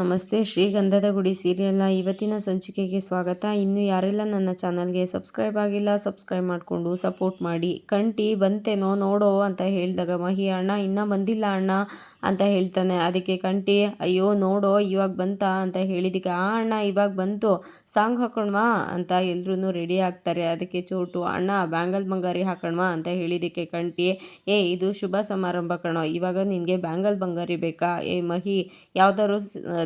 ನಮಸ್ತೆ, ಶ್ರೀಗಂಧದ ಗುಡಿ ಸೀರಿಯಲ್ನ ಇವತ್ತಿನ ಸಂಚಿಕೆಗೆ ಸ್ವಾಗತ. ಇನ್ನು ಯಾರೆಲ್ಲ ನನ್ನ ಚಾನಲ್ಗೆ ಸಬ್ಸ್ಕ್ರೈಬ್ ಆಗಿಲ್ಲ, ಸಬ್ಸ್ಕ್ರೈಬ್ ಮಾಡಿಕೊಂಡು ಸಪೋರ್ಟ್ ಮಾಡಿ. ಕಂಟಿ, ಬಂತೇನೋ ನೋಡೋ ಅಂತ ಹೇಳಿದಾಗ, ಮಹಿ ಅಣ್ಣ, ಇನ್ನೂ ಬಂದಿಲ್ಲ ಅಣ್ಣ ಅಂತ ಹೇಳ್ತಾನೆ. ಅದಕ್ಕೆ ಕಂಟಿ, ಅಯ್ಯೋ, ನೋಡೋ, ಇವಾಗ ಬಂತ ಅಂತ ಹೇಳಿದಕ್ಕೆ ಆ ಅಣ್ಣ, ಇವಾಗ ಬಂತು, ಸಾಂಗ್ ಹಾಕೊಣ್ವಾ ಅಂತ ಎಲ್ಲರೂ ರೆಡಿ ಆಗ್ತಾರೆ. ಅದಕ್ಕೆ ಚೋಟು, ಅಣ್ಣ, ಬ್ಯಾಂಗಲ್ ಬಂಗಾರಿ ಹಾಕೋಣವಾ ಅಂತ ಹೇಳಿದಕ್ಕೆ ಕಂಟಿ, ಏ, ಇದು ಶುಭ ಸಮಾರಂಭ ಕಣೋ, ಇವಾಗ ನಿನಗೆ ಬ್ಯಾಂಗಲ್ ಬಂಗಾರಿ ಬೇಕಾ? ಏ, ಮಹಿ, ಯಾವ್ದಾದ್ರು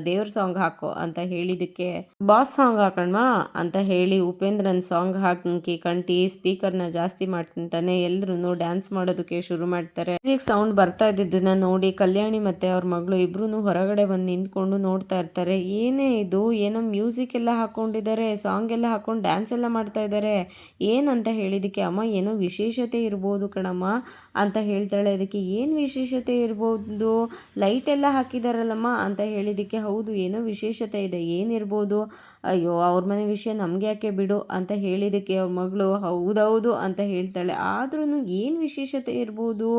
ದೇವ್ರ ಸಾಂಗ್ ಹಾಕೋ ಅಂತ ಹೇಳಿದಕ್ಕೆ ಬಾಸ್ ಸಾಂಗ್ ಹಾಕೋಣವಾ ಅಂತ ಹೇಳಿ ಉಪೇಂದ್ರನ್ ಸಾಂಗ್ ಹಾಕಿ ಕಂಟಿ ಸ್ಪೀಕರ್ನ ಜಾಸ್ತಿ ಮಾಡ್ತಿಂತಾನೆ. ಎಲ್ರು ಡ್ಯಾನ್ಸ್ ಮಾಡೋದಕ್ಕೆ ಶುರು ಮಾಡ್ತಾರೆ. ಸೌಂಡ್ ಬರ್ತಾ ಇದ್ದಿದ್ದನ್ನ ನೋಡಿ ಕಲ್ಯಾಣಿ ಮತ್ತೆ ಅವ್ರ ಮಗಳು ಇಬ್ರು ಹೊರಗಡೆ ಬಂದು ನಿಂತ್ಕೊಂಡು ನೋಡ್ತಾ ಇರ್ತಾರೆ. ಏನೇ ಇದು? ಏನೋ ಮ್ಯೂಸಿಕ್ ಎಲ್ಲ ಹಾಕೊಂಡಿದ್ದಾರೆ, ಸಾಂಗ್ ಎಲ್ಲ ಹಾಕೊಂಡು ಡ್ಯಾನ್ಸ್ ಎಲ್ಲ ಮಾಡ್ತಾ ಇದ್ದಾರೆ. ಏನಂತ ಹೇಳಿದಕ್ಕೆ ಅಮ್ಮ, ಏನೋ ವಿಶೇಷತೆ ಇರ್ಬೋದು ಕಣಮ್ಮ ಅಂತ ಹೇಳ್ತಾಳೆ. ಅದಕ್ಕೆ, ಏನು ವಿಶೇಷತೆ ಇರ್ಬೋದು? ಲೈಟ್ ಎಲ್ಲ ಹಾಕಿದಾರಲ್ಲಮ್ಮ ಅಂತ ಹೇಳಿದಕ್ಕೆ ಹೌದು, ಏನೋ ವಿಶೇಷತೆ ಇದೆ, ಏನಿರ್ಬೋದು? ಅಯ್ಯೋ, ಅವ್ರ ಮನೆ ವಿಷಯ ನಮ್ಗೆ ಯಾಕೆ ಬಿಡು ಅಂತ ಹೇಳಿದಕ್ಕೆ ಅವ್ರ ಮಗಳು, ಹೌದೌದು ಅಂತ ಹೇಳ್ತಾಳೆ. ಆದ್ರೂ ಏನು ವಿಶೇಷತೆ ಇರ್ಬೋದು?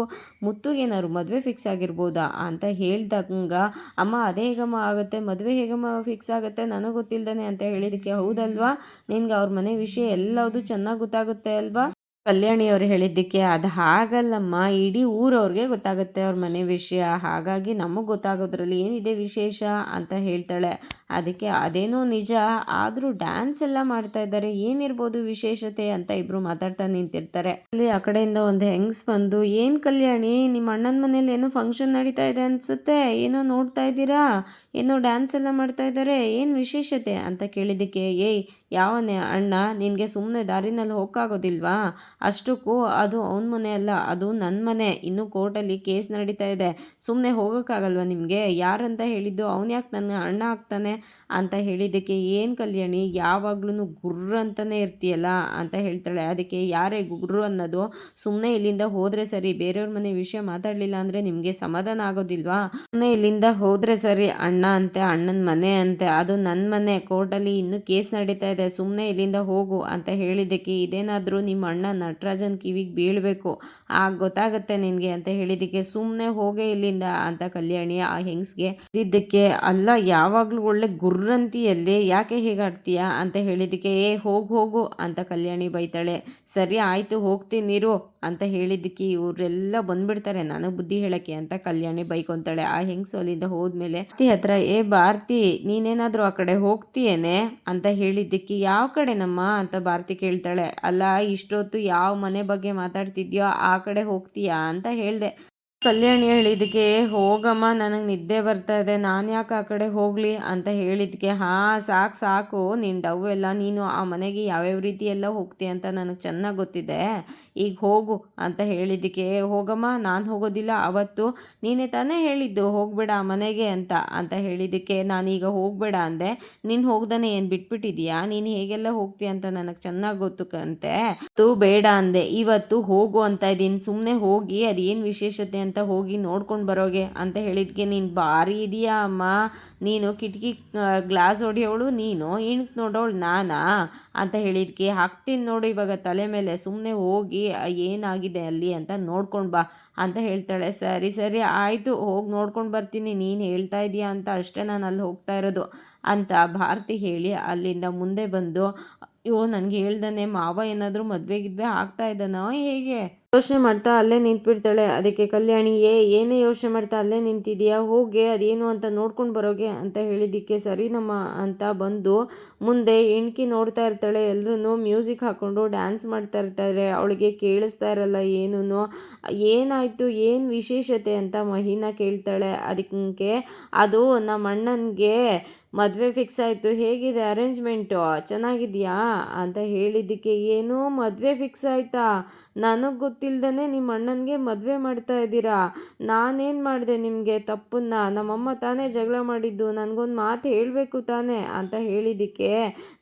ಮುತ್ತುಗೇನಾದ್ರು ಮದುವೆ ಫಿಕ್ಸ್ ಆಗಿರ್ಬೋದಾ ಅಂತ ಹೇಳ್ದಂಗ, ಅಮ್ಮ, ಅದೇ ಹೇಗಮ್ಮ ಆಗುತ್ತೆ? ಮದುವೆ ಹೇಗಮ್ಮ ಫಿಕ್ಸ್ ಆಗುತ್ತೆ? ನನಗೆ ಗೊತ್ತಿಲ್ದಾನೆ ಅಂತ ಹೇಳಿದಕ್ಕೆ ಹೌದಲ್ವಾ? ನಿನ್ಗೆ ಅವ್ರ ಮನೆ ವಿಷಯ ಎಲ್ಲವುದು ಚೆನ್ನಾಗಿ ಗೊತ್ತಾಗುತ್ತೆ ಅಲ್ವಾ? ಕಲ್ಯಾಣಿ ಅವ್ರು ಹೇಳಿದ್ದಕ್ಕೆ ಅದು ಹಾಗಲ್ಲಮ್ಮ, ಇಡೀ ಊರವ್ರಿಗೆ ಗೊತ್ತಾಗುತ್ತೆ ಅವ್ರ ಮನೆ ವಿಷಯ. ಹಾಗಾಗಿ ನಮಗೆ ಗೊತ್ತಾಗೋದ್ರಲ್ಲಿ ಏನಿದೆ ವಿಶೇಷ ಅಂತ ಹೇಳ್ತಾಳೆ. ಅದಕ್ಕೆ ಅದೇನೋ ನಿಜ, ಆದರೂ ಡ್ಯಾನ್ಸ್ ಎಲ್ಲ ಮಾಡ್ತಾ ಇದ್ದಾರೆ. ಏನಿರ್ಬೋದು ವಿಶೇಷತೆ ಅಂತ ಇಬ್ರು ಮಾತಾಡ್ತಾ ನಿಂತಿರ್ತಾರೆ. ಅಲ್ಲಿ ಆ ಕಡೆಯಿಂದ ಒಂದು ಹೆಂಗ್ಸ್ ಬಂದು, ಏನು ಕಲ್ಯಾಣಿ ನಿಮ್ಮ ಅಣ್ಣನ ಮನೇಲಿ ಏನೋ ಫಂಕ್ಷನ್ ನಡೀತಾ ಇದೆ ಅನ್ಸುತ್ತೆ? ಏನೋ ನೋಡ್ತಾ ಇದ್ದೀರಾ? ಏನೋ ಡ್ಯಾನ್ಸ್ ಎಲ್ಲ ಮಾಡ್ತಾ ಇದ್ದಾರೆ? ಏನು ವಿಶೇಷತೆ? ಅಂತ ಕೇಳಿದ್ದಕ್ಕೆ, ಏಯ್ ಯಾವನೇ ಅಣ್ಣ, ನಿನಗೆ ಸುಮ್ಮನೆ ದಾರಿನಲ್ಲಿ ಹೋಗೋಕ್ಕಾಗೋದಿಲ್ವಾ ಅಷ್ಟಕ್ಕೂ ಅದು ಅವನ ಮನೆ ಅಲ್ಲ, ಅದು ನನ್ನ ಮನೆ. ಇನ್ನೂ ಕೋರ್ಟಲ್ಲಿ ಕೇಸ್ ನಡೀತಾ ಇದೆ. ಸುಮ್ಮನೆ ಹೋಗೋಕ್ಕಾಗಲ್ವ ನಿಮಗೆ? ಯಾರಂತ ಹೇಳಿದ್ದು ಅವನು ಯಾಕೆ ನನ್ನ ಅಣ್ಣ ಆಗ್ತಾನೆ ಅಂತ ಹೇಳಿದ್ದಕ್ಕೆ ಏನು ಕಲ್ಯಾಣಿ? ಯಾವಾಗ್ಲೂ ಗುರ್ರ ಅಂತಲೇ ಇರ್ತೀಯಲ್ಲ ಅಂತ ಹೇಳ್ತಾಳೆ. ಅದಕ್ಕೆ ಯಾರೇ ಗುರ್ರು ಅನ್ನೋದು ಸುಮ್ಮನೆ ಇಲ್ಲಿಂದ ಹೋದರೆ ಸರಿ, ಬೇರೆಯವ್ರ ಮನೆ ವಿಷಯ ಮಾತಾಡಲಿಲ್ಲ ಅಂದರೆ ನಿಮಗೆ ಸಮಾಧಾನ ಆಗೋದಿಲ್ವಾ? ಸುಮ್ಮನೆ ಇಲ್ಲಿಂದ ಹೋದರೆ ಸರಿ, ಅಣ್ಣ ಅಂತೆ, ಅಣ್ಣನ ಮನೆ ಅಂತೆ, ಅದು ನನ್ನ ಮನೆ. ಕೋರ್ಟಲ್ಲಿ ಇನ್ನೂ ಕೇಸ್ ನಡೀತಾ ಇದೆ. ಸುಮ್ಮನೆ ಇಲ್ಲಿಂದ ಹೋಗು ಅಂತ ಹೇಳಿದ್ದಕ್ಕೆ ಇದೇನಾದರೂ ನಿಮ್ಮ ಅಣ್ಣ ನಟರಾಜನ್ ಕಿವಿಗೆ ಬೀಳಬೇಕು, ಆಗ ಗೊತ್ತಾಗುತ್ತೆ ನಿನಗೆ ಅಂತ ಹೇಳಿದ್ದಕ್ಕೆ ಸುಮ್ಮನೆ ಹೋಗೇ ಇಲ್ಲಿಂದ ಅಂತ ಕಲ್ಯಾಣಿ ಆ ಹೆಂಗ್ಸ್ಗೆ ಇದ್ದಕ್ಕೆ ಅಲ್ಲ ಯಾವಾಗಲೂ ಒಳ್ಳೆ ಗುರ್ರಂತಿಯಲ್ಲಿ ಯಾಕೆ ಹೀಗಾಡ್ತೀಯ ಅಂತ ಹೇಳಿದ್ದಕ್ಕೆ, ಏ ಹೋಗು ಹೋಗು ಅಂತ ಕಲ್ಯಾಣಿ ಬೈತಾಳೆ. ಸರಿ ಆಯಿತು ಹೋಗ್ತೀನಿರು ಅಂತ ಹೇಳಿದ್ದಕ್ಕೆ ಇವರೆಲ್ಲ ಬಂದ್ಬಿಡ್ತಾರೆ ನಾನು ಬುದ್ಧಿ ಹೇಳಕ್ಕೆ ಅಂತ ಕಲ್ಯಾಣಿ ಬೈಕೊಂತಾಳೆ. ಆ ಹೆಂಗ್ಸು ಅಲ್ಲಿಂದ ಹೋದ್ಮೇಲೆ ಹತ್ರ, ಏ ಭಾರತಿ, ನೀನೇನಾದರೂ ಆ ಕಡೆ ಹೋಗ್ತೀಯೇನೆ? ಅಂತ ಹೇಳಿದ್ದಕ್ಕೆ ಯಾವ ಕಡೆ ನಮ್ಮ ಅಂತ ಭಾರತಿ ಕೇಳ್ತಾಳೆ. ಅಲ್ಲ, ಇಷ್ಟೊತ್ತು ಯಾವ ಮನೆ ಬಗ್ಗೆ ಮಾತಾಡ್ತಿದ್ಯೋ ಆ ಕಡೆ ಹೋಗ್ತೀಯಾ ಅಂತ ಹೇಳಿದೆ. ಕಲ್ಯಾಣಿ ಹೇಳಿದಕ್ಕೆ ಹೋಗಮ್ಮ, ನನಗೆ ನಿದ್ದೆ ಬರ್ತಾ ಇದೆ, ನಾನು ಯಾಕೆ ಆ ಕಡೆ ಹೋಗಲಿ ಅಂತ ಹೇಳಿದಕ್ಕೆ ಹಾಂ, ಸಾಕು ಸಾಕು ನಿನ್ನ ಡವ್ ಎಲ್ಲ, ನೀನು ಆ ಮನೆಗೆ ಯಾವ್ಯಾವ ರೀತಿ ಎಲ್ಲ ಹೋಗ್ತೀಯ ಅಂತ ನನಗೆ ಚೆನ್ನಾಗಿ ಗೊತ್ತಿದೆ, ಈಗ ಹೋಗು ಅಂತ ಹೇಳಿದ್ದಕ್ಕೆ ಹೋಗಮ್ಮ, ನಾನು ಹೋಗೋದಿಲ್ಲ ಅವತ್ತು, ನೀನೇ ತಾನೇ ಹೇಳಿದ್ದು, ಹೋಗಬೇಡ ಆ ಮನೆಗೆ ಅಂತ ಅಂತ ಹೇಳಿದ್ದಕ್ಕೆ ನಾನೀಗ ಹೋಗಬೇಡ ಅಂದೆ, ನೀನು ಹೋಗ್ದಾನೆ ಏನು ಬಿಟ್ಬಿಟ್ಟಿದೀಯಾ, ನೀನು ಹೇಗೆಲ್ಲ ಹೋಗ್ತೀಯ ಅಂತ ನನಗೆ ಚೆನ್ನಾಗಿ ಗೊತ್ತು ಕಂತೆ, ತು ಬೇಡ ಅಂದೆ, ಇವತ್ತು ಹೋಗು ಅಂತ ಇದ್ದೀನಿ ಸುಮ್ಮನೆ ಹೋಗಿ, ಅದೇನು ವಿಶೇಷತೆ ಅಂತ ಅಂತ ಹೋಗಿ ನೋಡ್ಕೊಂಡು ಬರೋಗೆ ಅಂತ ಹೇಳಿದ್ಕೆ, ನೀನು ಭಾರಿ ಇದೆಯಾ ಅಮ್ಮ. ನೀನು ಕಿಟಕಿ ಗ್ಲಾಸ್ ಹೊಡಿಯೋಳು, ನೀನು ಇಣಕ್ ನೋಡೋಳು ನಾನಾ? ಅಂತ ಹೇಳಿದ್ಕೆ. ಹಾಕ್ತೀನಿ ನೋಡು, ಇವಾಗ ತಲೆ ಮೇಲೆ ಸುಮ್ಮನೆ ಹೋಗಿ ಏನಾಗಿದೆ ಅಲ್ಲಿ ಅಂತ ನೋಡ್ಕೊಂಡು ಬಾ ಅಂತ ಹೇಳ್ತಾಳೆ. ಸರಿ ಸರಿ, ಆಯಿತು, ಹೋಗಿ ನೋಡ್ಕೊಂಡು ಬರ್ತೀನಿ. ನೀನು ಹೇಳ್ತಾ ಇದೀಯಾ ಅಂತ ಅಷ್ಟೇ ನಾನು ಅಲ್ಲಿ ಹೋಗ್ತಾ ಇರೋದು ಅಂತ ಭಾರತಿ ಹೇಳಿ ಅಲ್ಲಿಂದ ಮುಂದೆ ಬಂದು, ಅಯ್ಯೋ, ನನಗೆ ಹೇಳ್ದಾನೆ ಮಾವ ಏನಾದರೂ ಮದುವೆ ಗಿದ್ವೆ ಆಗ್ತಾ ಇದ್ದಾನೋ? ಹೇಗೆ? ಯೋಚನೆ ಮಾಡ್ತಾ ಅಲ್ಲೇ ನಿಂತ್ಬಿಡ್ತಾಳೆ. ಅದಕ್ಕೆ ಕಲ್ಯಾಣಿ, ಏ, ಏನೇ ಯೋಚನೆ ಮಾಡ್ತಾ ಅಲ್ಲೇ ನಿಂತಿದೀಯಾ ಹೋಗಿ, ಅದೇನು ಅಂತ ನೋಡ್ಕೊಂಡು ಬರೋಗೆ? ಅಂತ ಹೇಳಿದ್ದಕ್ಕೆ ಸರಿ ನಮ್ಮ ಅಂತ ಬಂದು ಮುಂದೆ ಹೆಣ್ಕಿ ನೋಡ್ತಾ ಇರ್ತಾಳೆ. ಎಲ್ಲರೂ ಮ್ಯೂಸಿಕ್ ಹಾಕ್ಕೊಂಡು ಡ್ಯಾನ್ಸ್ ಮಾಡ್ತಾ ಇರ್ತಾರೆ. ಅವಳಿಗೆ ಕೇಳಿಸ್ತಾ ಇರಲ್ಲ ಏನೂ ಏನಾಯಿತು? ಏನು ವಿಶೇಷತೆ? ಅಂತ ಮಹಿನ ಕೇಳ್ತಾಳೆ. ಅದಕ್ಕೆ, ಅದು ನಮ್ಮ ಅಣ್ಣನಿಗೆ ಮದುವೆ ಫಿಕ್ಸ್ ಆಯಿತು. ಹೇಗಿದೆ ಅರೇಂಜ್ಮೆಂಟು ಚೆನ್ನಾಗಿದೆಯಾ? ಅಂತ ಹೇಳಿದ್ದಕ್ಕೆ, ಏನೋ ಮದುವೆ ಫಿಕ್ಸ್ ಆಯಿತಾ? ನನಗೆ ಗೊತ್ತಿಲ್ಲದೇ ನಿಮ್ಮ ಅಣ್ಣನಿಗೆ ಮದುವೆ ಮಾಡ್ತಾ ಇದ್ದೀರಾ? ನಾನೇನು ಮಾಡಿದೆ ನಿಮಗೆ ತಪ್ಪನ್ನ? ನಮ್ಮಮ್ಮ ತಾನೇ ಜಗಳ ಮಾಡಿದ್ದು, ನನಗೊಂದು ಮಾತು ಹೇಳಬೇಕು ತಾನೇ ಅಂತ ಹೇಳಿದ್ದಕ್ಕೆ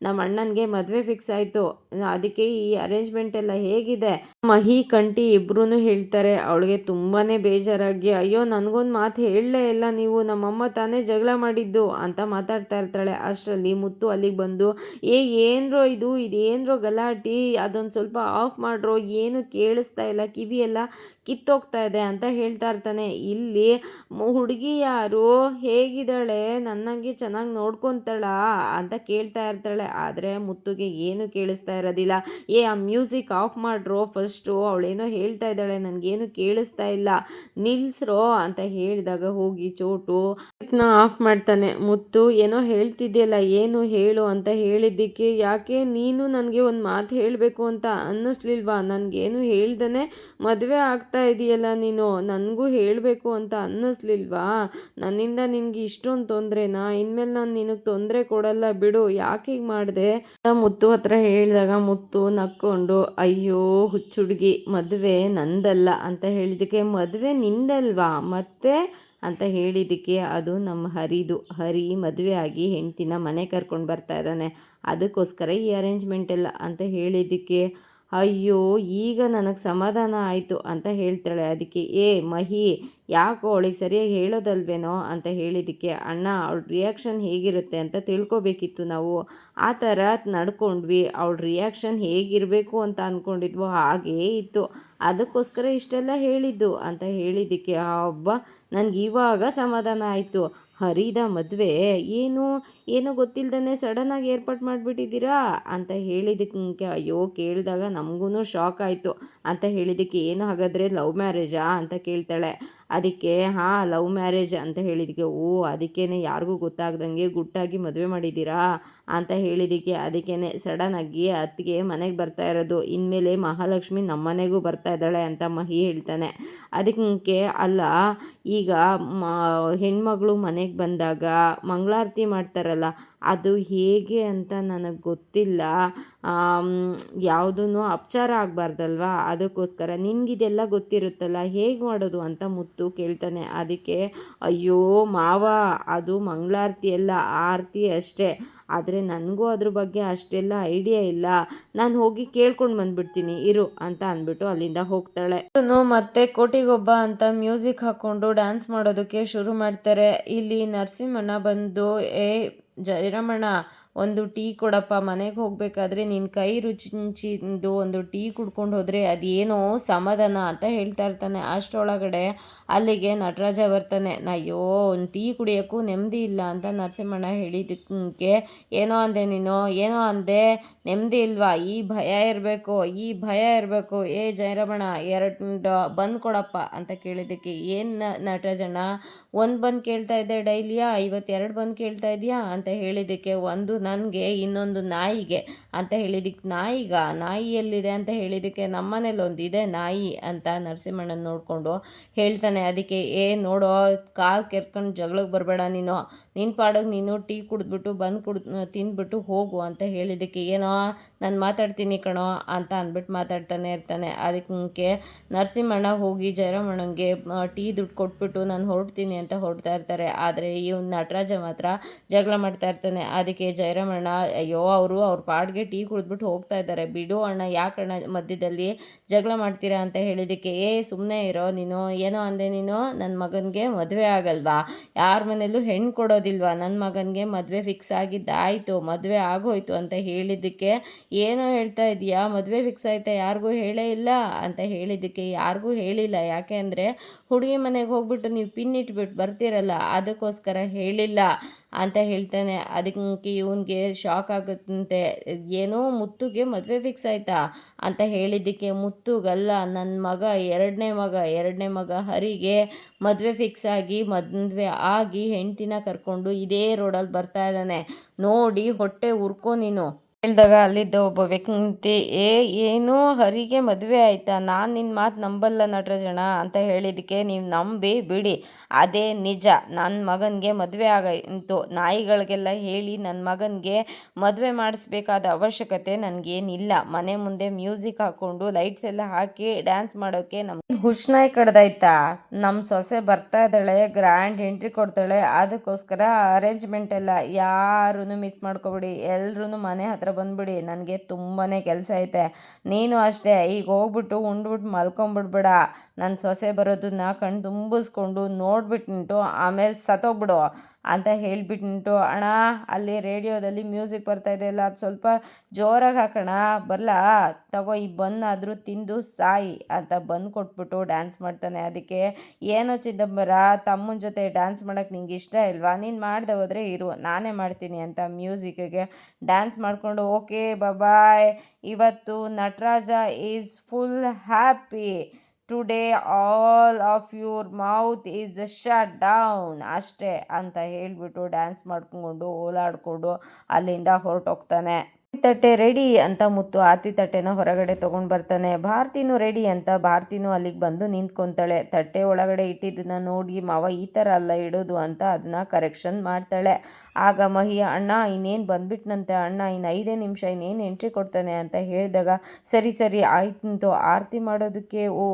ನಮ್ಮ ಅಣ್ಣನಿಗೆ ಮದುವೆ ಫಿಕ್ಸ್ ಆಯಿತು. ಅದಕ್ಕೆ ಈ ಅರೇಂಜ್ಮೆಂಟ್ ಎಲ್ಲ ಹೇಗಿದೆ. ಮಹಿ ಕಂಟಿ ಇಬ್ರು ಹೇಳ್ತಾರೆ, ಅವಳಿಗೆ ತುಂಬಾ ಬೇಜಾರಾಗಿ, ಅಯ್ಯೋ, ನನಗೊಂದು ಮಾತು ಹೇಳಲೇ ಇಲ್ಲ ನೀವು, ನಮ್ಮಮ್ಮ ತಾನೇ ಜಗಳ ಮಾಡಿದ್ದು ಅಂತ ಮಾತಾಡ್ತಾ ಇರ್ತಾಳೆ. ಅಷ್ಟರಲ್ಲಿ ಮುತ್ತು ಅಲ್ಲಿಗೆ ಬಂದು, ಏ, ಏನ್ರೋ ಇದು? ಇದೇನ್ರೋ ಗಲಾಟಿ? ಅದೊಂದು ಸ್ವಲ್ಪ ಆಫ್ ಮಾಡ್ರೋ? ಏನು ಕೇಳಿಸ್ತಾ ಕೇಳಿಸ್ತಾ ಇಲ್ಲ, ಕಿವಿ ಎಲ್ಲ ಕಿತ್ತೋಗ್ತಾ ಇದೆ ಅಂತ ಹೇಳ್ತಾ ಇರ್ತಾನೆ. ಇಲ್ಲಿ ಹುಡುಗಿ ಯಾರು? ಹೇಗಿದ್ದಾಳೆ? ನನ್ನಂಗೆ ಚೆನ್ನಾಗಿ ನೋಡ್ಕೊತಾಳ? ಅಂತ ಕೇಳ್ತಾ ಇರ್ತಾಳೆ. ಆದರೆ ಮುತ್ತುಗೆ ಏನು ಕೇಳಿಸ್ತಾ ಇರೋದಿಲ್ಲ. ಏ, ಆ ಮ್ಯೂಸಿಕ್ ಆಫ್ ಮಾಡ್ರೋ ಫಸ್ಟು. ಅವಳೇನೋ ಹೇಳ್ತಾ ಇದ್ದಾಳೆ, ನನಗೇನು ಕೇಳಿಸ್ತಾ ಇಲ್ಲ. ನಿಲ್ಸ್ರೋ ಅಂತ ಹೇಳಿದಾಗ ಹೋಗಿ ಚೋಟು ಆಫ್ ಮಾಡ್ತಾನೆ. ಮುತ್ತು, ಏನೋ ಹೇಳ್ತಿದ್ಯಲ್ಲ, ಏನು ಹೇಳು ಅಂತ ಹೇಳಿದ್ದಕ್ಕೆ ಯಾಕೆ ನೀನು ನನಗೆ ಒಂದು ಮಾತು ಹೇಳಬೇಕು ಅಂತ ಅನ್ನಿಸ್ಲಿಲ್ವಾ? ನನಗೇನು ಹೇಳ್ದೇ ಮದುವೆ ಆಗ್ತಾ ಇದೆಯಲ್ಲ ನೀನು, ನನಗೂ ಹೇಳಬೇಕು ಅಂತ ಅನ್ನಿಸ್ಲಿಲ್ವಾ? ನನ್ನಿಂದ ನಿನಗೆ ಇಷ್ಟೊಂದು ತೊಂದರೆನಾ? ಇನ್ಮೇಲೆ ನಾನು ನಿನಗೆ ತೊಂದರೆ ಕೊಡಲ್ಲ ಬಿಡು. ಯಾಕೆ ಹೀಗೆ ಮಾಡಿದೆ? ಮುತ್ತು ಹತ್ರ ಹೇಳಿದಾಗ ಮುತ್ತು ನಕ್ಕೊಂಡು, ಅಯ್ಯೋ, ಹುಚ್ಚುಡುಗಿ, ಮದುವೆ ನಂದಲ್ಲ ಅಂತ ಹೇಳಿದಕ್ಕೆ ಮದುವೆ ನಿಂದಲ್ವಾ? ಮತ್ತೆ? ಅಂತ ಹೇಳಿದ್ದಕ್ಕೆ, ಅದು ನಮ್ಮ ಹರಿದು. ಹರಿ ಮದುವೆ ಆಗಿ ಹೆಂಡ್ತಿನ ಮನೆ ಕರ್ಕೊಂಡು ಬರ್ತಾ ಇದ್ದಾನೆ. ಅದಕ್ಕೋಸ್ಕರ ಈ ಅರೇಂಜ್ಮೆಂಟ್ ಎಲ್ಲ ಅಂತ ಹೇಳಿದ್ದಕ್ಕೆ ಅಯ್ಯೋ ಈಗ ನನಗೆ ಸಮಾಧಾನ ಆಯಿತು ಅಂತ ಹೇಳ್ತಾಳೆ. ಅದಕ್ಕೆ ಏ ಮಹಿ ಯಾಕೋ ಅವಳಿಗೆ ಸರಿಯಾಗಿ ಹೇಳೋದಲ್ವೇನೋ ಅಂತ ಹೇಳಿದ್ದಕ್ಕೆ, ಅಣ್ಣ, ಅವಳ ರಿಯಾಕ್ಷನ್ ಹೇಗಿರುತ್ತೆ ಅಂತ ತಿಳ್ಕೊಬೇಕಿತ್ತು ನಾವು. ಆ ಥರ ನಡ್ಕೊಂಡ್ವಿ. ಅವಳ ರಿಯಾಕ್ಷನ್ ಹೇಗಿರಬೇಕು ಅಂತ ಅಂದ್ಕೊಂಡಿದ್ವೋ ಹಾಗೇ ಇತ್ತು. ಅದಕ್ಕೋಸ್ಕರ ಇಷ್ಟೆಲ್ಲ ಹೇಳಿದ್ದು ಅಂತ ಹೇಳಿದ್ದಕ್ಕೆ ಆ ಹಬ್ಬ ನನಗೆ ಇವಾಗ ಸಮಾಧಾನ ಆಯಿತು. ಹರಿದ ಮದುವೆ ಏನು, ಏನೋ ಗೊತ್ತಿಲ್ಲದೇ ಸಡನ್ನಾಗಿ ಏರ್ಪಾಟ್ ಮಾಡಿಬಿಟ್ಟಿದ್ದೀರಾ? ಅಂತ ಹೇಳಿದಕ್ಕೆ ಅಯ್ಯೋ, ಕೇಳಿದಾಗ ನಮಗೂ ಶಾಕ್ ಆಯಿತು ಅಂತ ಹೇಳಿದ್ದಕ್ಕೆ, ಏನು ಹಾಗಾದರೆ ಲವ್ ಮ್ಯಾರೇಜಾ ಅಂತ ಕೇಳ್ತಾಳೆ. ಅದಕ್ಕೆ, ಹಾಂ, ಲವ್ ಮ್ಯಾರೇಜ್ ಅಂತ ಹೇಳಿದಕ್ಕೆ ಓ ಅದಕ್ಕೇ ಯಾರಿಗೂ ಗೊತ್ತಾಗ್ದಂಗೆ ಗುಟ್ಟಾಗಿ ಮದುವೆ ಮಾಡಿದ್ದೀರಾ? ಅಂತ ಹೇಳಿದ್ದಕ್ಕೆ ಅದಕ್ಕೇ ಸಡನ್ನಾಗಿ ಅತ್ತಿಗೆ ಮನೆಗೆ ಬರ್ತಾ ಇರೋದು. ಇನ್ಮೇಲೆ ಮಹಾಲಕ್ಷ್ಮಿ ನಮ್ಮನೆಗೂ ಬರ್ತಾ ಇದ್ದಾಳೆ ಅಂತ ಮಹಿ ಹೇಳ್ತಾನೆ. ಅದಕ್ಕೆ, ಅಲ್ಲ, ಈಗ ಮ, ಹೆಣ್ಮಗಳು ಮನೆಗೆ ಬಂದಾಗ ಮಂಗಳಾರತಿ ಮಾಡ್ತಾರಲ್ಲ, ಅದು ಹೇಗೆ ಅಂತ ನನಗೆ ಗೊತ್ತಿಲ್ಲ. ಯಾವುದೂ ಅಪಚಾರ ಆಗಬಾರ್ದಲ್ವಾ? ಅದಕ್ಕೋಸ್ಕರ ನಿನಗಿದೆಲ್ಲ ಗೊತ್ತಿರುತ್ತಲ್ಲ, ಹೇಗೆ ಮಾಡೋದು? ಅಂತ ಮುತ್ತು ಕೇಳ್ತಾನೆ. ಅದಕ್ಕೆ, ಅಯ್ಯೋ, ಮಾವ, ಅದು ಮಂಗಳಾರತಿ ಎಲ್ಲ ಆರತಿ ಅಷ್ಟೇ. ಆದರೆ ನನಗೂ ಅದ್ರ ಬಗ್ಗೆ ಅಷ್ಟೆಲ್ಲ ಐಡಿಯಾ ಇಲ್ಲ. ನಾನು ಹೋಗಿ ಕೇಳ್ಕೊಂಡು ಬಂದ್ಬಿಡ್ತೀನಿ, ಇರು ಅಂತ ಅಂದ್ಬಿಟ್ಟು ಅಲ್ಲಿಂದ ಹೋಗ್ತಾಳೆ. ಮತ್ತೆ ಕೋಟಿಗೊಬ್ಬ ಅಂತ ಮ್ಯೂಸಿಕ್ ಹಾಕ್ಕೊಂಡು ಡ್ಯಾನ್ಸ್ ಮಾಡೋದಕ್ಕೆ ಶುರು ಮಾಡ್ತಾರೆ. ಇಲ್ಲಿ ನರಸಿಂಹಣ್ಣ ಬಂದು, ಏ ಜಯರಮಣ ಒಂದು ಟೀ ಕೊಡಪ್ಪ, ಮನೆಗೆ ಹೋಗಬೇಕಾದ್ರೆ ನಿನ್ನ ಕೈ ರುಚಿಂಚಿಂದು ಒಂದು ಟೀ ಕುಡ್ಕೊಂಡು ಹೋದರೆ ಅದೇನೋ ಸಮಾಧಾನ ಅಂತ ಹೇಳ್ತಾ ಇರ್ತಾನೆ. ಅಷ್ಟರೊಳಗಡೆ ಅಲ್ಲಿಗೆ ನಟರಾಜ ಬರ್ತಾನೆ. ಅಯ್ಯೋ, ಒಂದು ಟೀ ಕುಡಿಯೋಕ್ಕೂ ನೆಮ್ಮದಿ ಇಲ್ಲ ಅಂತ ನರಸಿಂಹಣ್ಣ ಹೇಳಿದ್ದಕ್ಕೆ, ಏನೋ ಅಂದೆ ನೀನು, ಏನೋ ಅಂದೆ ನೆಮ್ಮದಿ ಇಲ್ವಾ? ಈ ಭಯ ಇರಬೇಕು, ಈ ಭಯ ಇರಬೇಕು. ಏ, ಜಯರಮಣ, ಎರಡು ಬಂದು ಕೊಡಪ್ಪ ಅಂತ ಕೇಳಿದ್ದಕ್ಕೆ, ಏನು ನಟರಾಜಣ್ಣ, ಒಂದು ಬಂದು ಕೇಳ್ತಾ ಇದ್ದೆ ಡೈಲಿಯಾ? ಇವತ್ತು ಎರಡು ಬಂದು ಕೇಳ್ತಾ ಇದೆಯಾ? ಅಂತ ಹೇಳಿದ್ದಕ್ಕೆ, ಒಂದು ನನಗೆ ಇನ್ನೊಂದು ನಾಯಿಗೆ ಅಂತ ಹೇಳಿದಕ್ಕೆ ನಾಯಿಗ, ನಾಯಿ ಎಲ್ಲಿದೆ ಅಂತ ಹೇಳಿದ್ದಕ್ಕೆ ನಮ್ಮನೇಲಿ ಒಂದು ಇದೆ ನಾಯಿ ಅಂತ ನರಸಿಂಹಣ್ಣನ ನೋಡಿಕೊಂಡು ಹೇಳ್ತಾನೆ. ಅದಕ್ಕೆ, ಏ ನೋಡೋ, ಕಾಲು ಕೆರ್ಕೊಂಡು ಜಗಳಕ್ಕೆ ಬರಬೇಡ ನೀನು. ನಿನ್ನ ಪಾಡಿಗೆ ನೀನು ಟೀ ಕುಡಿದ್ಬಿಟ್ಟು ಬಂದು ಕುಡ್, ತಿಂದ್ಬಿಟ್ಟು ಹೋಗು ಅಂತ ಹೇಳಿದ್ದಕ್ಕೆ ಏನೋ ನಾನು ಮಾತಾಡ್ತೀನಿ ಕಣೋ ಅಂತ ಅಂದ್ಬಿಟ್ಟು ಮಾತಾಡ್ತಾನೆ ಇರ್ತಾನೆ. ಅದಕ್ಕೆ ನರಸಿಂಹಣ್ಣ ಹೋಗಿ ಜಯರಾಮಣ್ಣಂಗೆ ಟೀ ದುಡ್ಡು ಕೊಟ್ಬಿಟ್ಟು ನಾನು ಹೊರಡ್ತೀನಿ ಅಂತ ಹೊರಡ್ತಾ ಇರ್ತಾರೆ. ಆದರೆ ಇವ್ನು ನಟರಾಜ ಮಾತ್ರ ಜಗಳ ಮಾಡ್ತಾ ಇರ್ತಾನೆ. ಅದಕ್ಕೆ ಜಯರಾಮಣ್ಣ, ಅಯ್ಯೋ, ಅವರು ಅವ್ರ ಪಾಡಿಗೆ ಟೀ ಕುಡಿದ್ಬಿಟ್ಟು ಹೋಗ್ತಾ ಇದ್ದಾರೆ. ಬಿಡು ಅಣ್ಣ ಯಾಕಣ್ಣ ಮಧ್ಯದಲ್ಲಿ ಜಗಳ ಮಾಡ್ತೀರಾ ಅಂತ ಹೇಳಿದ್ದಕ್ಕೆ, ಏ ಸುಮ್ಮನೆ ಇರೋ ನೀನು. ಏನೋ ಅಂದೆ ನೀನು ನನ್ನ ಮಗನಿಗೆ ಮದುವೆ ಆಗಲ್ವಾ? ಯಾರ ಮನೇಲೂ ಹೆಣ್ಣು ಕೊಡೋದಿಲ್ವಾ? ನನ್ನ ಮಗನಿಗೆ ಮದುವೆ ಫಿಕ್ಸ್ ಆಗಿದ್ದಾಯಿತು, ಮದುವೆ ಆಗೋಯ್ತು ಅಂತ ಹೇಳಿದ್ದಕ್ಕೆ ಏನೋ ಹೇಳ್ತಾ ಇದೆಯಾ? ಮದುವೆ ಫಿಕ್ಸ್ ಆಯ್ತಾ? ಯಾರಿಗೂ ಹೇಳೇ ಇಲ್ಲ ಅಂತ ಹೇಳಿದ್ದಕ್ಕೆ ಯಾರಿಗೂ ಹೇಳಿಲ್ಲ. ಯಾಕೆ ಅಂದರೆ ಹುಡುಗಿ ಮನೆಗೆ ಹೋಗ್ಬಿಟ್ಟು ನೀವು ಪಿನ್ ಇಟ್ಬಿಟ್ಟು ಬರ್ತೀರಲ್ಲ, ಅದಕ್ಕೋಸ್ಕರ ಹೇಳಿಲ್ಲ ಅಂತ ಹೇಳ್ತಾನೆ. ಅದಕ್ಕೆ ಇವನಿಗೆ ಶಾಕ್ ಆಗುತ್ತಂತೆ. ಏನೋ ಮುತ್ತುಗೆ ಮದುವೆ ಫಿಕ್ಸ್ ಆಯ್ತಾ ಅಂತ ಹೇಳಿದ್ದಕ್ಕೆ ಮುತ್ತುಗಲ್ಲ ನನ್ನ ಮಗ, ಎರಡನೇ ಮಗ ಎರಡನೇ ಮಗ ಹರಿಗೆ ಮದುವೆ ಫಿಕ್ಸ್ ಆಗಿ, ಮದುವೆ ಆಗಿ ಹೆಂಡ್ತಿನ ಕರ್ಕೊಂಡು ಇದೇ ರೋಡಲ್ಲಿ ಬರ್ತಾ ಇದ್ದಾನೆ. ನೋಡಿ ಹೊಟ್ಟೆ ಉರ್ಕೊ ನೀನು. ಹೇಳಿದಾಗ ಅಲ್ಲಿದ್ದ ಒಬ್ಬ ವ್ಯಕ್ತಿ, ಏ, ಏನು ಹರಿಗೆ ಮದುವೆ ಆಯ್ತಾ? ನಾನು ನಿನ್ನ ಮಾತು ನಂಬಲ್ಲ ನಟರಾಜಣ್ಣ ಅಂತ ಹೇಳಿದ್ದಕ್ಕೆ ನೀವು ನಂಬಿ ಬಿಡಿ. ಅದೇ ನಿಜ ನನ್ನ ಮಗನಿಗೆ ಮದುವೆ ಆಗಾಯಿತು ನಾಯಿಗಳಿಗೆಲ್ಲ ಹೇಳಿ ನನ್ನ ಮಗನಿಗೆ ಮದುವೆ ಮಾಡಿಸ್ಬೇಕಾದ ಅವಶ್ಯಕತೆ ನನಗೇನಿಲ್ಲ. ಮನೆ ಮುಂದೆ ಮ್ಯೂಸಿಕ್ ಹಾಕ್ಕೊಂಡು ಲೈಟ್ಸ್ ಎಲ್ಲ ಹಾಕಿ ಡ್ಯಾನ್ಸ್ ಮಾಡೋಕ್ಕೆ ನಮ್ಮ ಹುಷ್ನಾಯಿ ಕಡ್ದಾಯ್ತಾ? ನಮ್ಮ ಸೊಸೆ ಬರ್ತಾ ಇದ್ದಾಳೆ, ಗ್ರ್ಯಾಂಡ್ ಎಂಟ್ರಿ ಕೊಡ್ತಾಳೆ. ಅದಕ್ಕೋಸ್ಕರ ಅರೇಂಜ್ಮೆಂಟ್ ಎಲ್ಲ ಯಾರೂ ಮಿಸ್ ಮಾಡ್ಕೊಬಿಡಿ. ಎಲ್ಲರೂ ಮನೆ ಹತ್ರ ಬಂದುಬಿಡಿ, ನನಗೆ ತುಂಬಾ ಕೆಲಸ ಐತೆ. ನೀನು ಅಷ್ಟೇ, ಈಗ ಹೋಗ್ಬಿಟ್ಟು ಉಂಡ್ಬಿಟ್ಟು ಮಲ್ಕೊಂಬಿಡ್ಬೇಡ. ನನ್ನ ಸೊಸೆ ಬರೋದನ್ನ ಕಣ್ಣು ತುಂಬಿಸ್ಕೊಂಡು ನೋಡ್ಬಿಟ್ಟು ಆಮೇಲೆ ಸತ್ತೋಗ್ಬಿಡು. ಅಂತ ಹೇಳಿಬಿಟ್ಟು ಅಣ್ಣ, ಅಲ್ಲಿ ರೇಡಿಯೋದಲ್ಲಿ ಮ್ಯೂಸಿಕ್ ಬರ್ತಾ ಇದೆ ಅಲ್ಲ, ಅದು ಸ್ವಲ್ಪ ಜೋರಾಗಿ ಹಾಕೋಣ, ಬರಲಾ? ತಗೋ, ಈ ಬನ್ನಾದರೂ ತಿಂದು ಸಾಯಿ ಅಂತ ಬಂದು ಕೊಟ್ಬಿಟ್ಟು ಡ್ಯಾನ್ಸ್ ಮಾಡ್ತಾನೆ. ಅದಕ್ಕೆ, ಏನೋ ಚಿದಂಬರ, ತಮ್ಮನ ಜೊತೆ ಡ್ಯಾನ್ಸ್ ಮಾಡೋಕ್ಕೆ ನಿಂಗೆ ಇಷ್ಟ ಇಲ್ವಾ? ನೀನು ಮಾಡದೆ ಹೋದರೆ ಇರು, ನಾನೇ ಮಾಡ್ತೀನಿ ಅಂತ ಮ್ಯೂಸಿಕ್ಗೆ ಡ್ಯಾನ್ಸ್ ಮಾಡಿಕೊಂಡು, ಓಕೆ ಬಾಯ್ ಇವತ್ತು Nataraja is full happy today all of your mouth is shut down ಅಷ್ಟೇ ಅಂತ ಹೇಳಿಬಿಟ್ಟು ಡ್ಯಾನ್ಸ್ ಮಾಡ್ಕೊಂಡು ಓಲಾಡಿಕೊಂಡು ಅಲ್ಲಿಂದ ಹೊರಟೋಗ್ತಾನೆ. ತಟ್ಟೆ ರೆಡಿ ಅಂತ ಮುತ್ತು ಆರತಿ ತಟ್ಟೆನ ಹೊರಗಡೆ ತೊಗೊಂಡು ಬರ್ತಾನೆ. ಭಾರತಿನೂ ರೆಡಿ ಅಂತ ಭಾರತಿನೂ ಅಲ್ಲಿಗೆ ಬಂದು ನಿಂತ್ಕೊತಾಳೆ. ತಟ್ಟೆ ಒಳಗಡೆ ಇಟ್ಟಿದ್ದನ್ನ ನೋಡಿ ಮಾವ ಈ ಥರ ಅಲ್ಲ ಇಡೋದು ಅಂತ ಅದನ್ನ ಕರೆಕ್ಷನ್ ಮಾಡ್ತಾಳೆ. ಆಗ ಮಹಿ ಅಣ್ಣ, ಇನ್ನೇನು ಬಂದ್ಬಿಟ್ನಂತೆ? ಅಣ್ಣ ಇನ್ನು ಐದೇ ನಿಮಿಷ ಇನ್ನೇನು ಎಂಟ್ರಿ ಕೊಡ್ತಾನೆ? ಅಂತ ಹೇಳಿದಾಗ, ಸರಿ ಸರಿ, ಆಯ್ತು ಆರತಿ ಮಾಡೋದಕ್ಕೆ, ಓ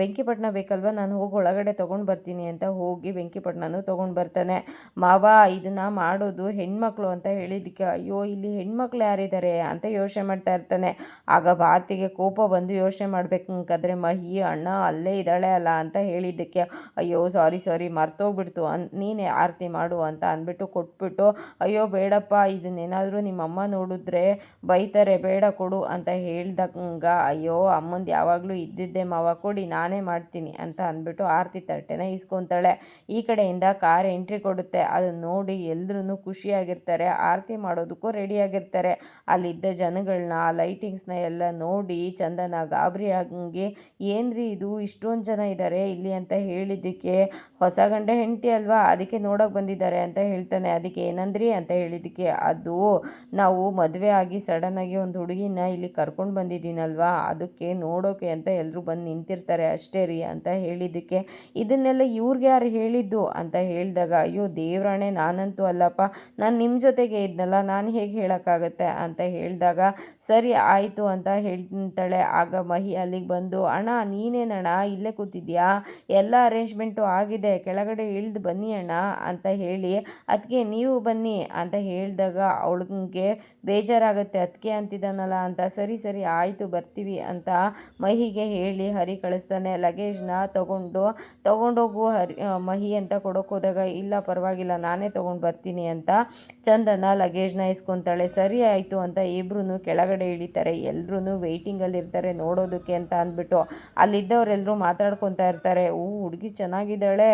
ಬೆಂಕಿಪಟ್ಟಣ ಬೇಕಲ್ವಾ? ನಾನು ಹೋಗಿ ಒಳಗಡೆ ತೊಗೊಂಡು ಬರ್ತೀನಿ ಅಂತ ಹೋಗಿ ಬೆಂಕಿಪಟ್ಟಣನೂ ತೊಗೊಂಡು ಬರ್ತಾನೆ. ಮಾವ, ಇದನ್ನು ಮಾಡೋದು ಹೆಣ್ಮಕ್ಳು ಅಂತ ಹೇಳಿದ್ದಕ್ಕೆ ಅಯ್ಯೋ, ಇಲ್ಲಿ ಹೆಣ್ಮಕ್ಳು ಯಾರಿದ್ದಾರೆ ಅಂತ ಯೋಚನೆ ಮಾಡ್ತಾ ಇರ್ತಾನೆ. ಆಗ ಭಾರತಿಗೆ ಕೋಪ ಬಂದು ಯೋಚನೆ ಮಾಡ್ಬೇಕಂಕಾದ್ರೆ ಮಹಿ, ಅಣ್ಣ ಅಲ್ಲೇ ಇದ್ದಾಳೆ ಅಲ್ಲ ಅಂತ ಹೇಳಿದ್ದಕ್ಕೆ, ಅಯ್ಯೋ ಸಾರಿ ಸಾರಿ ಮರ್ತೋಗ್ಬಿಡ್ತು. ಅನ್, ನೀನೇ ಆರತಿ ಮಾಡು ಅಂತ ಅಂದ್ಬಿಟ್ಟು ಕೊಟ್ಬಿಟ್ಟು, ಅಯ್ಯೋ, ಬೇಡಪ್ಪ, ಇದನ್ನೇನಾದರೂ ನಿಮ್ಮ ಅಮ್ಮ ನೋಡಿದ್ರೆ ಬೈತಾರೆ, ಬೇಡ ಕೊಡು ಅಂತ ಹೇಳ್ದಂಗ ಅಯ್ಯೋ, ಅಮ್ಮಂದು ಯಾವಾಗಲೂ ಇದ್ದಿದ್ದೆ ಮಾವ, ಕೊಡಿ, ನಾನೇ ಮಾಡ್ತೀನಿ ಅಂತ ಅಂದ್ಬಿಟ್ಟು ಆರತಿ ತಟ್ಟೆನ ಇಸ್ಕೊತಾಳೆ ಈ ಕಡೆಯಿಂದ ಕಾರ್ ಎಂಟ್ರಿ ಕೊಡುತ್ತೆ. ಅದನ್ನು ನೋಡಿ ಎಲ್ಲರೂ ಖುಷಿಯಾಗಿರ್ತಾರೆ. ಆರತಿ ಮಾಡೋದಕ್ಕೂ ರೆಡಿಯಾಗಿ ಆಗಿರ್ತಾರೆ. ಅಲ್ಲಿದ್ದ ಜನಗಳನ್ನ ಲೈಟಿಂಗ್ಸ್ನ ಎಲ್ಲ ನೋಡಿ ಚಂದನ, ಗಾಬರಿ ಆಗಂಗೆ ಏನ್ರಿ ಇದು? ಇಷ್ಟೊಂದು ಜನ ಇದ್ದಾರೆ ಇಲ್ಲಿ ಅಂತ ಹೇಳಿದ್ದಕ್ಕೆ, ಹೊಸ ಗಂಡ ಹೆಂಡತಿ ಅಲ್ವಾ? ಅದಕ್ಕೆ ನೋಡೋಕೆ ಬಂದಿದ್ದಾರೆ ಅಂತ ಹೇಳ್ತಾನೆ. ಅದಕ್ಕೆ ಏನಂದ್ರಿ? ಅಂತ ಹೇಳಿದ್ದಕ್ಕೆ, ಅದು ನಾವು ಮದುವೆ ಆಗಿ ಸಡನ್ನಾಗಿ ಒಂದು ಹುಡುಗಿನ ಇಲ್ಲಿ ಕರ್ಕೊಂಡು ಬಂದಿದ್ದೀನಲ್ವಾ? ಅದಕ್ಕೆ ನೋಡೋಕೆ ಅಂತ ಎಲ್ಲರೂ ಬಂದು ನಿಂತಿರ್ತಾರೆ ಅಷ್ಟೇ ರೀ ಅಂತ ಹೇಳಿದ್ದಕ್ಕೆ, ಇದನ್ನೆಲ್ಲ ಇವ್ರಿಗೆ ಯಾರು ಹೇಳಿದ್ದು? ಅಂತ ಹೇಳಿದಾಗ, ಅಯ್ಯೋ ದೇವ್ರಾಣೆ, ನಾನಂತೂ ಅಲ್ಲಪ್ಪ. ನಾನು ನಿಮ್ಮ ಜೊತೆಗೆ ಇದ್ನಲ್ಲ, ನಾನು ಹೇಗೆ ಹೇಳೋಕ್ಕೆ ಮಾಡೋಕ್ಕಾಗತ್ತೆ ಅಂತ ಹೇಳಿದಾಗ, ಸರಿ ಆಯಿತು ಅಂತ ಹೇಳ್ತಾಳೆ ಆಗ ಮಹಿ ಅಲ್ಲಿಗೆ ಬಂದು, ಅಣ್ಣ ನೀನೇನಣ್ಣ ಇಲ್ಲೇ ಕೂತಿದ್ಯಾ? ಎಲ್ಲ ಅರೇಂಜ್ಮೆಂಟು ಆಗಿದೆ, ಕೆಳಗಡೆ ಇಳಿದು ಬನ್ನಿ ಅಣ್ಣ ಅಂತ ಹೇಳಿ ಅದಕ್ಕೆ ನೀವು ಬನ್ನಿ ಅಂತ ಹೇಳಿದಾಗ ಅವಳಿಗೆ ಬೇಜಾರಾಗುತ್ತೆ. ಅದಕ್ಕೆ ಅಂತಿದ್ದಾನಲ್ಲ ಅಂತ, ಸರಿ ಸರಿ, ಆಯಿತು, ಬರ್ತೀವಿ ಅಂತ ಮಹಿಗೆ ಹೇಳಿ ಹರಿ ಕಳಿಸ್ತಾನೆ. ಲಗೇಜ್ನ ತಗೊಂಡು, ತೊಗೊಂಡೋಗು ಹರಿ ಮಹಿ ಅಂತ ಕೊಡೋಕೆ ಹೋದಾಗ ಇಲ್ಲ, ಪರವಾಗಿಲ್ಲ, ನಾನೇ ತೊಗೊಂಡು ಬರ್ತೀನಿ ಅಂತ ಚಂದನ ಲಗೇಜ್ನ ಇಸ್ಕೊತಾಳೆ. ಸರಿ ಆಯಿತು ಅಂತ ಇಬ್ರು ಕೆಳಗಡೆ ಇಳಿತಾರೆ ಎಲ್ಲರೂ ವೆಯ್ಟಿಂಗಲ್ಲಿ ಇರ್ತಾರೆ, ನೋಡೋದಕ್ಕೆ ಅಂತ ಅಂದ್ಬಿಟ್ಟು ಅಲ್ಲಿದ್ದವರೆಲ್ಲರೂ ಮಾತಾಡ್ಕೊತಾ ಇರ್ತಾರೆ. ಓ, ಹುಡುಗಿ ಚೆನ್ನಾಗಿದ್ದಾಳೆ,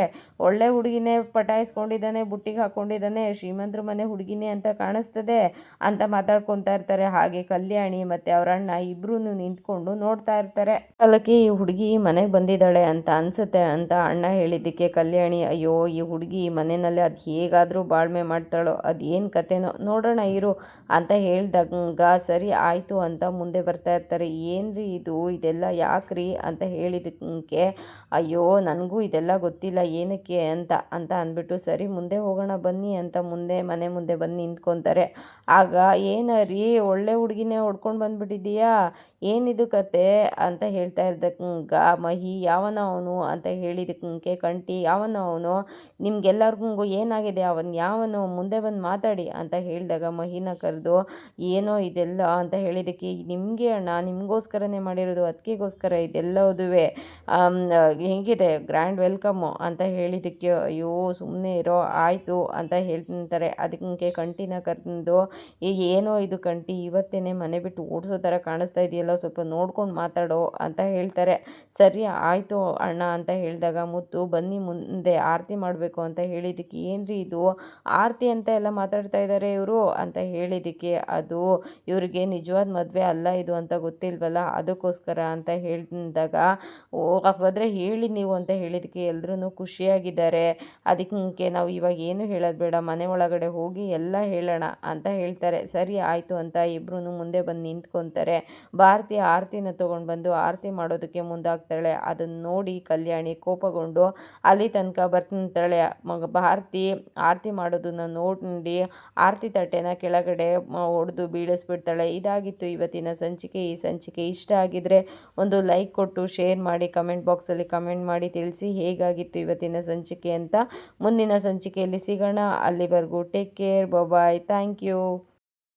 ಒಳ್ಳೆ ಹುಡುಗಿನೇ ಪಟಾಯಿಸ್ಕೊಂಡಿದ್ದಾನೆ, ಬುಟ್ಟಿಗೆ ಹಾಕ್ಕೊಂಡಿದ್ದಾನೆ ಶ್ರೀಮಂತರ ಮನೆ ಹುಡುಗಿನೇ ಅಂತ ಕಾಣಿಸ್ತದೆ ಅಂತ ಮಾತಾಡ್ಕೊತಾ ಇರ್ತಾರೆ. ಹಾಗೆ ಕಲ್ಯಾಣಿ ಮತ್ತು ಅವರ ಅಣ್ಣ ಇಬ್ಬರೂ ನಿಂತ್ಕೊಂಡು ನೋಡ್ತಾ ಇರ್ತಾರೆ. ಅಲ್ಲಕ್ಕೆ ಈ ಹುಡುಗಿ ಮನೆಗೆ ಬಂದಿದ್ದಾಳೆ ಅಂತ ಅನ್ಸುತ್ತೆ ಅಂತ ಅಣ್ಣ ಹೇಳಿದ್ದಕ್ಕೆ ಕಲ್ಯಾಣಿ, ಅಯ್ಯೋ, ಈ ಹುಡುಗಿ ಮನೆಯಲ್ಲಿ ಅದು ಹೇಗಾದರೂ ಬಾಳ್ಮೆ ಮಾಡ್ತಾಳೋ ಅದೇನು ಕತೆನೋ, ನೋಡೋಣ ಇರು ಅಂತ ಹೇಳ್ದಂಗ, ಸರಿ ಆಯಿತು ಅಂತ ಮುಂದೆ ಬರ್ತಾ ಇರ್ತಾರೆ. ಏನು ಇದು? ಇದೆಲ್ಲ ಯಾಕ್ರಿ? ಅಂತ ಹೇಳಿದಕ್ಕೆ, ಅಯ್ಯೋ, ನನಗೂ ಇದೆಲ್ಲ ಗೊತ್ತಿಲ್ಲ. ಏನಕ್ಕೆ ಅಂತ ಅಂತ ಅಂದ್ಬಿಟ್ಟು, ಸರಿ, ಮುಂದೆ ಹೋಗೋಣ, ಬನ್ನಿ ಅಂತ ಮುಂದೆ, ಮನೆ ಮುಂದೆ ಬಂದು ನಿಂತ್ಕೊತಾರೆ. ಆಗ ಏನ ರೀ ಒಳ್ಳೆ ಹುಡುಗಿನೇ ಹೊಡ್ಕೊಂಡು ಬಂದ್ಬಿಟ್ಟಿದ್ದೀಯಾ? ಏನಿದು ಕತೆ? ಅಂತ ಹೇಳ್ತಾ ಇದ್ದಕ್ಕಂಗ ಮಹಿ, ಯಾವನ ಅವನು? ಅಂತ ಹೇಳಿದಕ್ಕೆ, ಕಂಟಿ, ಯಾವನ ಅವನು? ನಿಮ್ಗೆಲ್ಲರಿಗೂ ಏನಾಗಿದೆ? ಅವನು ಯಾವನು? ಮುಂದೆ ಬಂದು ಮಾತಾಡಿ. ಅಂತ ಹೇಳಿದಾಗ ಮಹಿನ ಕರೆದು ಏನೋ ಇದೆಲ್ಲ ಅಂತ ಹೇಳಿದ್ದಕ್ಕೆ ನಿಮಗೆ ಅಣ್ಣ, ನಿಮಗೋಸ್ಕರನೇ ಮಾಡಿರೋದು ಅದಕ್ಕೆಗೋಸ್ಕರ ಇದೆಲ್ಲದೂ ಹೇಗಿದೆ? ಗ್ರ್ಯಾಂಡ್ ವೆಲ್ಕಮ್ಮು ಅಂತ ಹೇಳಿದ್ದಕ್ಕೆ, ಅಯ್ಯೋ ಸುಮ್ಮನೆ ಇರೋ, ಆಯಿತು ಅಂತ ಹೇಳ್ತಾರೆ ಅದಕ್ಕೆ ಕಂಟಿನ ಕರೆದು ಏನೋ ಇದು ಕಂಟಿ ಇವತ್ತೇ ಮನೆ ಬಿಟ್ಟು ಓಡಿಸೋ ಥರ ಕಾಣಿಸ್ತಾ ಇದೆಯಲ್ಲ, ಸ್ವಲ್ಪ ನೋಡ್ಕೊಂಡು ಮಾತಾಡೋ ಅಂತ ಹೇಳ್ತಾರೆ. ಸರಿ, ಆಯಿತು ಅಣ್ಣ ಅಂತ ಹೇಳಿದಾಗ ಮುತ್ತು, ಬನ್ನಿ ಮುಂದೆ ಆರತಿ ಮಾಡಬೇಕು ಅಂತ ಹೇಳಿದ್ದಕ್ಕೆ, ಏನ್ರಿ ಇದು? ಆರತಿ ಅಂತ ಎಲ್ಲ ಮಾತಾಡ್ತಾ ಇದ್ದಾರೆ ಇವರು ಅಂತ ಹೇಳಿದ್ದಕ್ಕೆ ಅದು ಇವರಿಗೆ ನಿಜವಾದ ಮದುವೆ ಅಲ್ಲ ಇದು ಅಂತ ಗೊತ್ತಿಲ್ವಲ್ಲ? ಅದಕ್ಕೋಸ್ಕರ ಅಂತ ಹೇಳಿದಾಗ, ಓ, ಹಾಗಾದರೆ ಹೇಳಿ ನೀವು ಅಂತ ಹೇಳಿದ್ದಕ್ಕೆ ಎಲ್ಲರೂ ಖುಷಿಯಾಗಿದ್ದಾರೆ. ಅದಕ್ಕೆ ನಾವು ಇವಾಗ ಏನು ಹೇಳೋದು ಬೇಡ, ಮನೆ ಒಳಗಡೆ ಹೋಗಿ ಎಲ್ಲ ಹೇಳೋಣ ಅಂತ ಹೇಳ್ತಾರೆ. ಸರಿ, ಆಯಿತು ಅಂತ ಇಬ್ಬರೂ ಮುಂದೆ ಬಂದು ನಿಂತ್ಕೊತಾರೆ. ಭಾರತಿ ಆರತಿನ ತೊಗೊಂಡು ಬಂದು ಆರತಿ ಮಾಡೋದಕ್ಕೆ ಮುಂದಾಗ್ತಾಳೆ. ಅದನ್ನು ನೋಡಿ ಕಲ್ಯಾಣಿ ಕೋಪಗೊಂಡು ಅಲ್ಲಿ ತನಕ ಬರ್ತಾಳೆ ಮಗ ಭಾರತಿ ಆರತಿ ಮಾಡೋದನ್ನ ನೋಡಿ ಆರತಿ ತಟ್ಟೆನ ಕೆಳಗಡೆ ಹೊಡೆದು ಬೀಳಿಸ್ಬಿಡ್ತಾಳೆ. ಇದಾಗಿತ್ತು ಇವತ್ತಿನ ಸಂಚಿಕೆ. ಈ ಸಂಚಿಕೆ ಇಷ್ಟ ಆಗಿದ್ದರೆ ಒಂದು ಲೈಕ್ ಕೊಟ್ಟು, ಶೇರ್ ಮಾಡಿ, ಕಮೆಂಟ್ ಬಾಕ್ಸಲ್ಲಿ ಕಮೆಂಟ್ ಮಾಡಿ ತಿಳಿಸಿ ಹೇಗಾಗಿತ್ತು ಇವತ್ತಿನ ಸಂಚಿಕೆ ಅಂತ. ಮುಂದಿನ ಸಂಚಿಕೆಯಲ್ಲಿ ಸಿಗೋಣ. ಅಲ್ಲಿವರೆಗೂ take care. Bye. Thank you.